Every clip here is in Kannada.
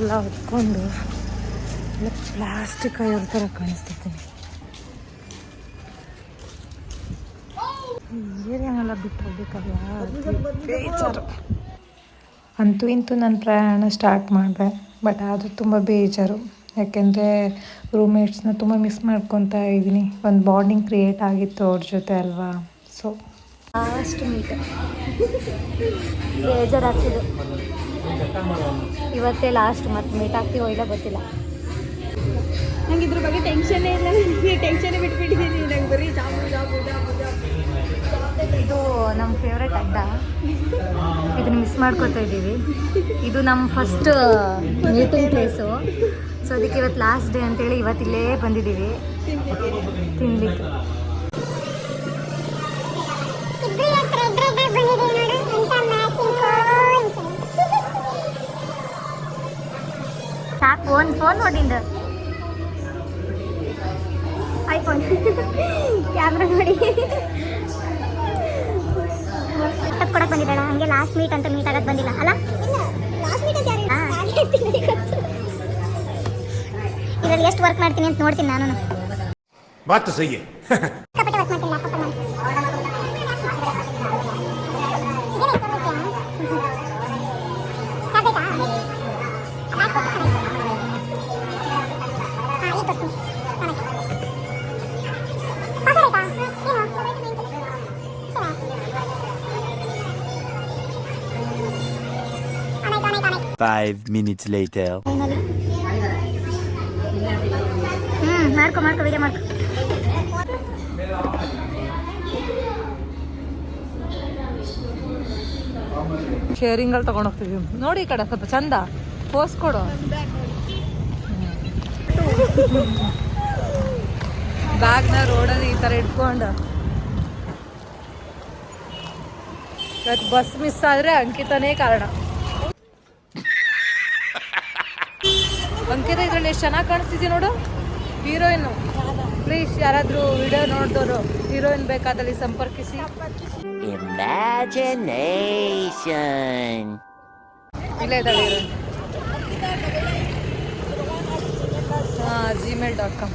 ಎಲ್ಲ ಹೊತ್ಕೊಂಡು ಪ್ಲಾಸ್ಟಿಕ್ ಆಗಿರೋ ಥರ ಕಾಣಿಸ್ತೈತೆ ಏರಿಯಾನೆಲ್ಲ ಬಿಟ್ಟು ಹೋಗ್ಬೇಕಲ್ಲ ಅಂತೂ ಇಂತೂ ನಾನು ಪ್ರಯಾಣ ಸ್ಟಾರ್ಟ್ ಮಾಡಿದೆ ಬಟ್ ಆದರೂ ತುಂಬ ಬೇಜಾರು. ಯಾಕೆಂದರೆ ರೂಮ್ಮೇಟ್ಸ್ನ ತುಂಬ ಮಿಸ್ ಮಾಡ್ಕೊತಾ ಇದ್ದೀನಿ ಒಂದು ಬಾಂಡಿಂಗ್ ಕ್ರಿಯೇಟ್ ಆಗಿತ್ತು ಅವ್ರ ಜೊತೆ ಅಲ್ವಾ? ಸೊ ಲಾಸ್ಟ್ ಮೀಟ್ ಬೇಜಾರಾಗ್ತಿದೆ. ಇವತ್ತೇ ಲಾಸ್ಟ್ ಮತ್ತೆ ಮೀಟ್ ಆಗ್ತೀವೋ ಇಲ್ಲ ಗೊತ್ತಿಲ್ಲ. ನಂಗೆ ಇದ್ರ ಬಗ್ಗೆ ಟೆನ್ಷನ್ನೇ ಇಲ್ಲ ನನಗೆ. ಟೆನ್ಷನ್ ಬಿಟ್ಬಿಟ್ಟಿದ್ದೀನಿ ನಂಗೆ ಬರೀ ಜಾಬು ಜಾಬು ಜಾಬು ಜಾಬು ಇದು ನಮ್ಮ ಫೇವ್ರೆಟ್ ಅಡ್ಡ. ಇದನ್ನ ಮಿಸ್ ಮಾಡ್ಕೊತಾ ಇದ್ದೀವಿ. ಇದು ನಮ್ಮ ಫಸ್ಟ್ ಮೀಟಿಂಗ್ ಪ್ಲೇಸು ಸೊ ಅದಕ್ಕೆ ಇವತ್ತು ಲಾಸ್ಟ್ ಡೇ ಅಂತೇಳಿ ಇವತ್ತಿಲ್ಲೇ ಬಂದಿದ್ದೀವಿ. ತಿನ್ಲಿಕ್ಕೆ. ಫೋನ್ ನೋಡಿಂದು ಐಫೋನ್ ಕ್ಯಾಮ್ರಾ ನೋಡಿ. ಮೀಟಪ್ ಕೊಡಕ್ಕೆ ಬಂದಿದ್ದಾಳ. ಹಂಗೆ ಲಾಸ್ಟ್ ಮೀಟ್ ಅಂತ ಮೀಟ್ ಆಗೋದು ಬಂದಿಲ್ಲ. ಅಲ್ಲ? ಇದರಲ್ಲಿ ಎಷ್ಟು ವರ್ಕ್ ಮಾಡ್ತೀನಿ ಅಂತ ನೋಡ್ತೀನಿ ನಾನು ಮತ್ತೆ ಸಹಿ Five minutes later. ಹ್ಮ್ ಮಾಡ್ಕೊ ಮಾಡ್ಕೊ ವಿಡಿಯೋ ಮಾಡ್ಕೊ. ಶೇರಿಂಗಲ್ಲಿ ತೊಗೊಂಡು ಹೋಗ್ತೀವಿ ನೋಡಿ ಈ ಕಡೆ ಸ್ವಲ್ಪ ಚಂದ. ಪೋಸ್ ಕೊಡು. ಬ್ಯಾಗ್ನ ರೋಡಲ್ಲಿ ಈ ಥರ ಇಟ್ಕೊಂಡು. ಇವತ್ತು ಬಸ್ ಮಿಸ್ ಆದರೆ ಅಂಕಿತನೇ ಕಾರಣ. ಅಂಕಿತ ಇದ್ರಲ್ಲಿ ಎಷ್ಟು ಚೆನ್ನಾಗಿ ಕಾಣಿಸ್ತಿದ್ವಿ ನೋಡು? ಹೀರೋಯಿನ್ನು ಪ್ಲೀಸ್ ಯಾರಾದರೂ ವಿಡಿಯೋ ನೋಡಿದವರು ಹೀರೋಯಿನ್ ಬೇಕಾದಲ್ಲಿ ಸಂಪರ್ಕಿಸಿ. ಇಲ್ಲೇ ಇದ್ದಾಳೆ ಹೀರೋಯಿನ್ ಹಾಂ ಜಿಮೇಲ್ ಡಾಟ್ ಕಾಮ್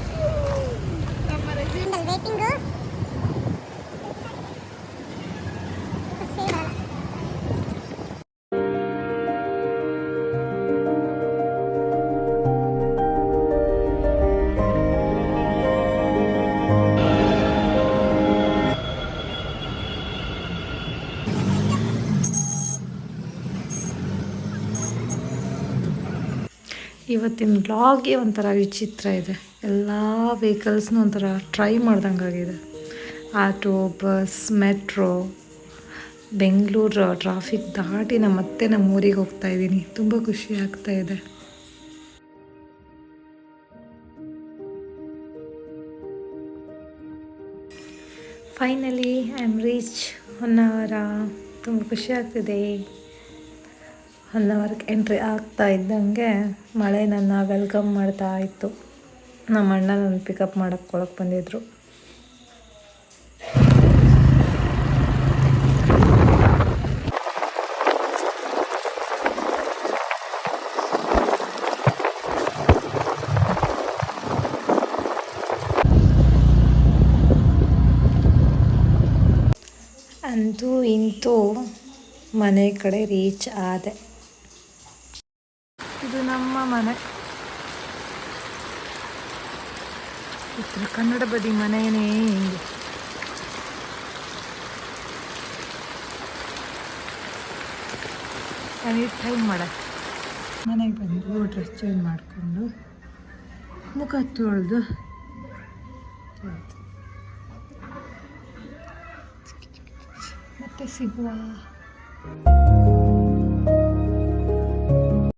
ಇವತ್ತಿನ ಬ್ಲಾಗ್ಗೆ ಒಂಥರ ವಿಚಿತ್ರ ಇದೆ. ಎಲ್ಲ ವೆಹಿಕಲ್ಸ್ನೂ ಒಂಥರ try ಮಾಡ್ದಂಗಾಗಿದೆ auto bus metro Bengaluru traffic ದಾಟಿ ನಾನು ಮತ್ತೆ ನಮ್ಮ ಊರಿಗೆ ಹೋಗ್ತಾ ಇದ್ದೀನಿ. ತುಂಬ ಖುಷಿ ಆಗ್ತಾ ಇದೆ. Finally I am reach Honnavar ತುಂಬ ಖುಷಿ ಆಗ್ತಿದೆ. ಹೊನ್ನಾವರಕ್ಕೆ ಎಂಟ್ರಿ ಆಗ್ತಾ ಇದ್ದಂಗೆ ಮಳೆ ನನ್ನ ವೆಲ್ಕಮ್ ಮಾಡ್ತಾ ಇತ್ತು. ನಮ್ಮ ಅಣ್ಣ ನನ್ನ ಪಿಕಪ್ ಮಾಡಕ್ಕೆ ಒಳಗೆ ಬಂದಿದ್ರು. ಅಂತೂ ಇಂತೂ ಮನೆ ಕಡೆ ರೀಚ್ ಆದೆ. ಇದು ನಮ್ಮ ಮನೆ. ಉತ್ತರ ಕನ್ನಡ ಬದಿ ಮನೆಯೇ ಹಿಂಗೆ. ಟೈಮ್ ಮಾಡ ಮನೆಗೆ ಬಂದು ಡ್ರೆಸ್ ಚೇಂಜ್ ಮಾಡಿಕೊಂಡು ಮುಖ ತೊಳೆದು. ಮತ್ತೆ ಸಿಗುವ.